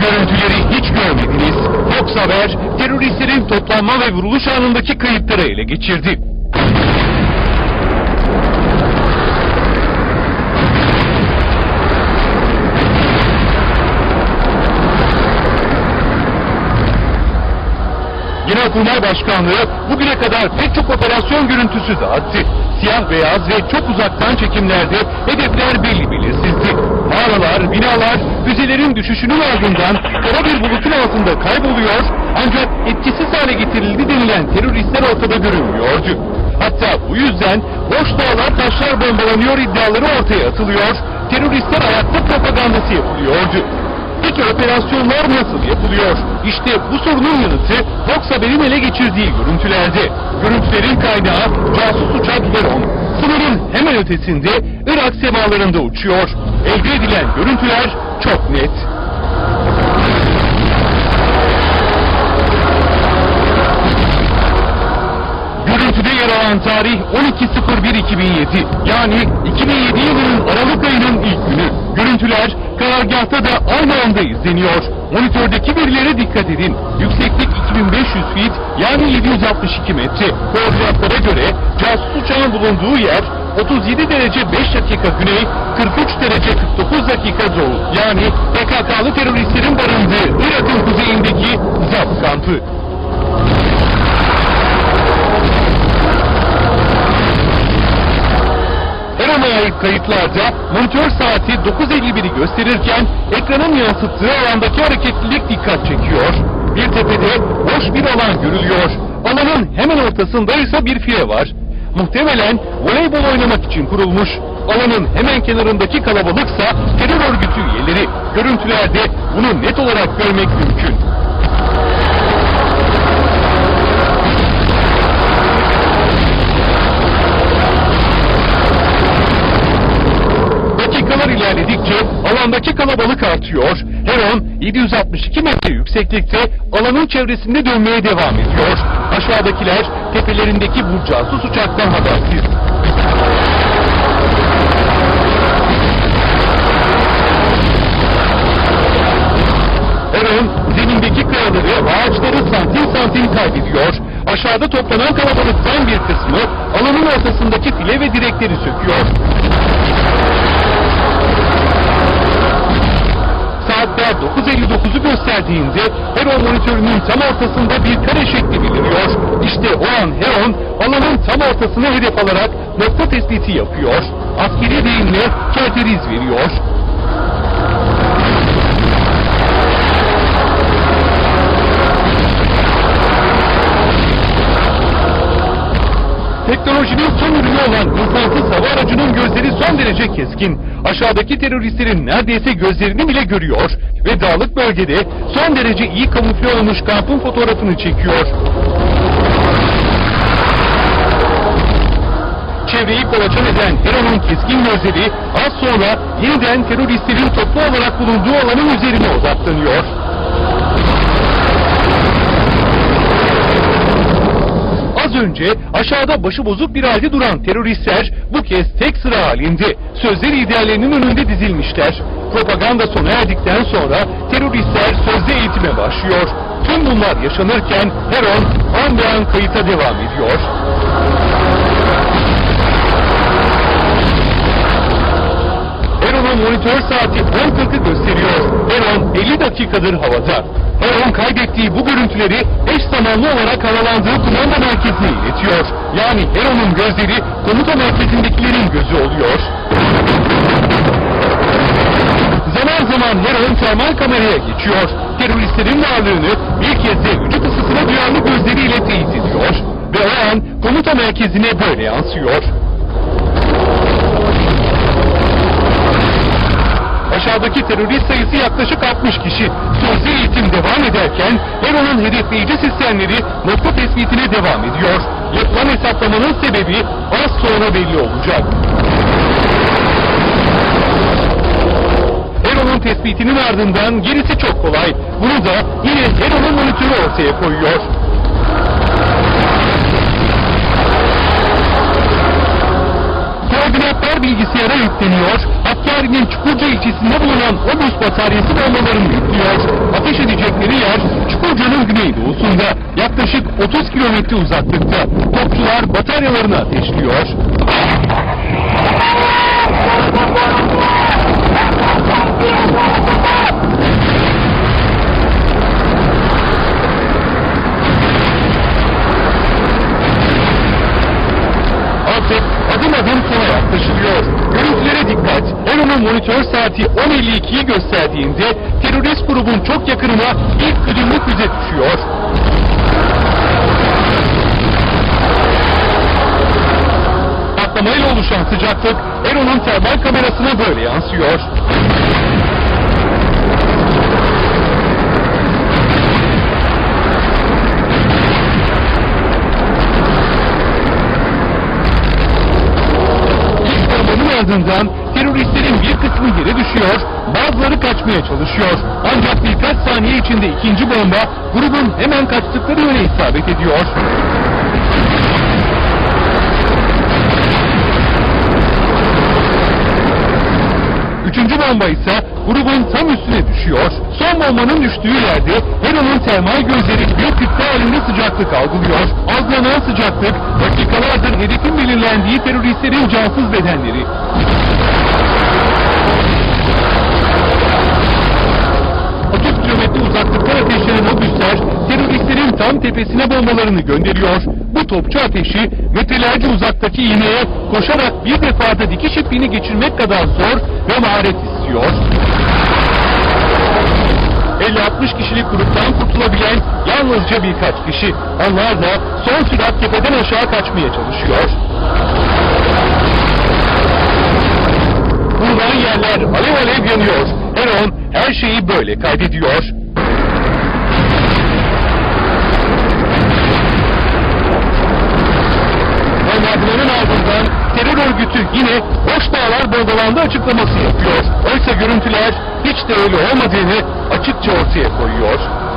Görüntüleri hiç görmediniz. Fox Haber, teröristlerin toplanma ve vuruluş anındaki kayıtları ele geçirdi. Genelkurmay Başkanlığı bugüne kadar pek çok operasyon görüntüsü dağıttı. Siyah beyaz ve çok uzaktan çekimlerde hedefler belli belirsizdi. Mağaralar, binalar, füzelerin düşüşünün ardından kara bir bulutun altında kayboluyor ancak etkisiz hale getirildi denilen teröristler ortada görünmüyordu. Hatta bu yüzden boş dağlar taşlar bombalanıyor iddiaları ortaya atılıyor, teröristler ayakta propagandası yapılıyordu. Peki operasyonlar nasıl yapılıyor? İşte bu sorunun yanıtı Fox Haber'in ele geçirdiği görüntülerde. Görüntülerin kaynağı casus uçak Heron. Sınırın hemen ötesinde Irak semalarında uçuyor. Elde edilen görüntüler çok net. Görüntüde yer alan tarih 12.01.2007 yani 2007 yılının Aralık ayının ilk günü. Görüntüler karargahta da aynı anda izleniyor. Monitördeki verilere dikkat edin. Yükseklik 2500 feet yani 762 metre. Koordinatlara göre casus uçağın bulunduğu yer 37 derece 5 dakika güney, 43 derece 49 dakika doğu. Yani PKK'lı teröristlerin barındığı Irak'ın kuzeyindeki ZAP kampı. Eren'e ait kayıtlarda monitör saati 9.51'i gösterirken ekranın yansıttığı alandaki hareketlilik dikkat çekiyor. Bir tepede boş bir alan görülüyor. Alanın hemen ortasında ise bir file var. Muhtemelen voleybol oynamak için kurulmuş. Alanın hemen kenarındaki kalabalıksa terör örgütü üyeleri. Görüntülerde bunu net olarak görmek mümkün. Dakikalar ilerledikçe alandaki kalabalık artıyor. Heron 762 metre yükseklikte alanın çevresinde dönmeye devam ediyor. Aşağıdakiler tepelerindeki bu casus uçaktan habersiz. Heron zemindeki kayaları ağaçları santim santim kaybediyor. Aşağıda toplanan kalabalıktan bir kısmı alanın ortasındaki file ve direkleri söküyor. Saatler 9.59'u gösterdiğinde Heron monitörünün tam ortasında bir kare şekli beliriyor. İşte o an Heron alanın tam ortasına hedef alarak nokta tespiti yapıyor. Askeri deyimle kerteriz veriyor. Teknolojinin son ürünü olan insansız hava aracının gözleri son derece keskin. Aşağıdaki teröristlerin neredeyse gözlerini bile görüyor ve dağlık bölgede son derece iyi kamufle olmuş kampın fotoğrafını çekiyor. Çevreyi kolaçan eden Heron'un keskin gözleri az sonra yeniden teröristlerin toplu olarak bulunduğu alanın üzerine odaklanıyor. Az önce aşağıda başı bozuk bir halde duran teröristler bu kez tek sıra halinde sözde liderlerinin önünde dizilmişler. Propaganda sona erdikten sonra teröristler sözde eğitime başlıyor. Tüm bunlar yaşanırken Heron an an kayıta devam ediyor. Monitör saati 10.40'ı gösteriyor. Heron 50 dakikadır havada. Heron kaydettiği bu görüntüleri eş zamanlı olarak havalandığı kumanda merkezine iletiyor. Yani Heron'un gözleri komuta merkezindekilerin gözü oluyor. Zaman zaman Heron termal kameraya geçiyor. Teröristlerin varlığını bir kez de vücut ısısına duyarlı gözleriyle teyit ediyor. Ve o an komuta merkezine böyle yansıyor. Aşağıdaki terörist sayısı yaklaşık 60 kişi. Sözlü eğitim devam ederken Heron'un hedefleyici sistemleri nokta tespitine devam ediyor. Yapılan hesaplamanın sebebi az sonra belli olacak. Heron'un tespitinin ardından gerisi çok kolay. Bunu da yine Heron'un monitörü ortaya koyuyor. Koordinatlar bilgisayara yükleniyor. Dergin Çukurca ilçesinde bulunan obüs bataryası bombalarını yüklüyor. Ateş edecekleri yer Çukurca'nın güneydoğusunda yaklaşık 30 kilometre uzaklıkta. Topçular bataryalarını ateşliyor. 52'yi gösterdiğinde terörist grubun çok yakınına ilk güdümlü füze düşüyor. Patlamayla oluşan sıcaklık Eron'un termal kamerasına böyle yansıyor. ardından teröristleri kısmı yere düşüyor, bazıları kaçmaya çalışıyor. Ancak birkaç saniye içinde ikinci bomba grubun hemen kaçtıkları yöne isabet ediyor. Üçüncü bomba ise grubun tam üstüne düşüyor. Son bombanın düştüğü yerde Hero'nun termal gözleri bir kütle halinde sıcaklık algılıyor. Algılanan sıcaklık dakikalardır hedefin belirlendiği teröristlerin cansız bedenleri. Kilometre uzaklıktan ateşlenen obüsler... ...teröristlerin tam tepesine bombalarını gönderiyor. Bu topçu ateşi... ...metrelerce uzaktaki iğneye... ...koşarak bir defada dikiş ipliğini geçirmek kadar zor... ...ve maharet istiyor. 50-60 kişilik gruptan kurtulabilen yalnızca birkaç kişi. Onlar da son sürat tepeden aşağı kaçmaya çalışıyor. Vurulan yerler alev alev yanıyor. Her şeyi böyle kaydediyor. Bombardımanın ardından terör örgütü yine boş dağlar bombalandı açıklaması yapıyor. Oysa görüntüler hiç de öyle olmadığını açıkça ortaya koyuyor.